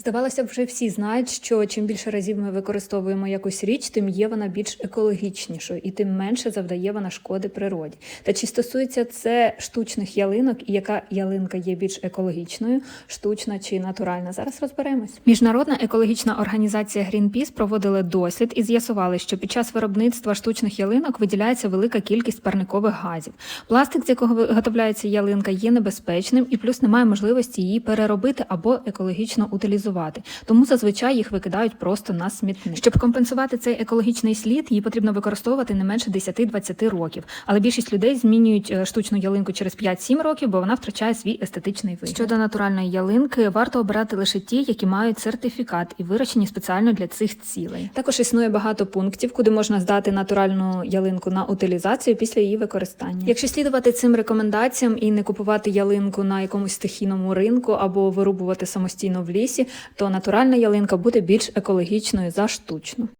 Здавалося б, вже всі знають, що чим більше разів ми використовуємо якусь річ, тим є вона більш екологічнішою і тим менше завдає вона шкоди природі. Та чи стосується це штучних ялинок, і яка ялинка є більш екологічною, штучна чи натуральна? Зараз розберемось. Міжнародна екологічна організація Greenpeace проводила дослід і з'ясували, що під час виробництва штучних ялинок виділяється велика кількість парникових газів. Пластик, з якого виготовляється ялинка, є небезпечним і плюс немає можливості її переробити або екологічно утилізувати. Тому зазвичай їх викидають просто на смітник. Щоб компенсувати цей екологічний слід, її потрібно використовувати не менше 10-20 років. Але більшість людей змінюють е, штучну ялинку через 5-7 років, бо вона втрачає свій естетичний вигляд. Щодо натуральної ялинки, варто обирати лише ті, які мають сертифікат і вирощені спеціально для цих цілей. Також існує багато пунктів, куди можна здати натуральну ялинку на утилізацію після її використання. Якщо слідувати цим рекомендаціям і не купувати ялинку на якомусь стихійному ринку або вирубувати самостійно в лісі, то натуральна ялинка буде більш екологічною за штучну.